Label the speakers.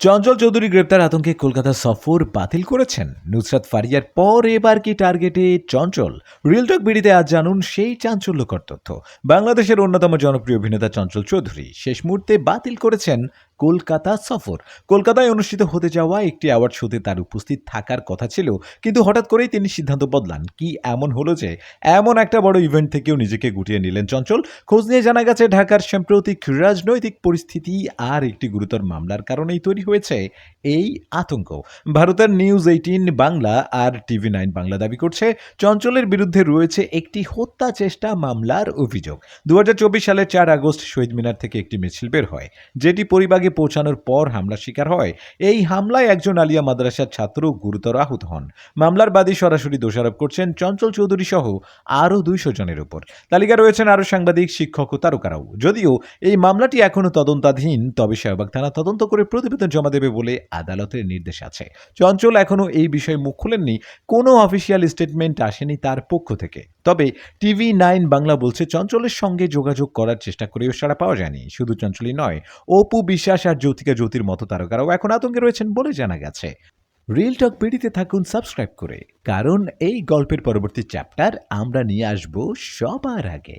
Speaker 1: চঞ্চল চৌধুরী গ্রেপ্তার আতঙ্কে কলকাতা সফর বাতিল করেছেন। নুসরাত ফারিয়ার পর এবার কি টার্গেটে চঞ্চল? রিলটক বিডিতে আজ জানুন সেই চাঞ্চল্যকর তথ্য। বাংলাদেশের অন্যতম জনপ্রিয় অভিনেতা চঞ্চল চৌধুরী শেষ মুহূর্তে বাতিল করেছেন কলকাতা সফর। কলকাতায় অনুষ্ঠিত হতে যাওয়া একটি অ্যাওয়ার্ড শোতে তার উপস্থিত থাকার কথা ছিল, কিন্তু হঠাৎ করেই তিনি সিদ্ধান্ত বদলান। কি এমন হলো যে, এমন একটা বড় ইভেন্ট থেকেও নিজেকে গুটিয়ে নিলেন চঞ্চল। খোঁজ নিয়ে জানা গেছে, ঢাকার সাম্প্রতিক রাজনৈতিক পরিস্থিতি আর একটি গুরুতর মামলার কারণেই তৈরি হয়েছে এই আতঙ্ক। ভারতের নিউজ এইটিন বাংলা আর টিভি নাইন বাংলা দাবি করছে, চঞ্চলের বিরুদ্ধে রয়েছে একটি হত্যা চেষ্টা মামলার অভিযোগ। দু সালের চার আগস্ট শহীদ মিনার থেকে একটি মিছিল বের হয়, যেটি পরিবাগে পৌঁছানোর পর হামলার শিকার হয়। এই হামলায় একজন আলিয়া মাদ্রাসার ছাত্র গুরুতর আহত হন। মামলার বাদী সরাসরি দোষারোপ করছেন চঞ্চল চৌধুরী সহ আরও দুইশো জনের উপর। তালিকা রয়েছেন আরও সাংবাদিক, শিক্ষক ও তারকারাও। যদিও এই মামলাটি এখনও তদন্তাধীন, তবে শাহবাগ থানা তদন্ত করে প্রতিবেদন জমা দেবে বলে আদালতের নির্দেশ আছে। চঞ্চল এখনও এই বিষয়ে মুখ খুলেননি। কোনো অফিসিয়াল স্টেটমেন্ট আসেনি তার পক্ষ থেকে। তবে টিভি নাইন বাংলা বলছে, চঞ্চলের সঙ্গে যোগাযোগ করার চেষ্টা করেও সারা পাওয়া যায়নি। শুধু চঞ্চলই নয়, অপু বিশ্বাস আর জ্যোতিকা জ্যোতির মতো তারকারাও এখন আতঙ্কে রয়েছেন বলে জানা গেছে। রিল টক পিড়িতে থাকুন, সাবস্ক্রাইব করে। কারণ এই গল্পের পরবর্তী চ্যাপ্টার আমরা নিয়ে আসব সবার আগে।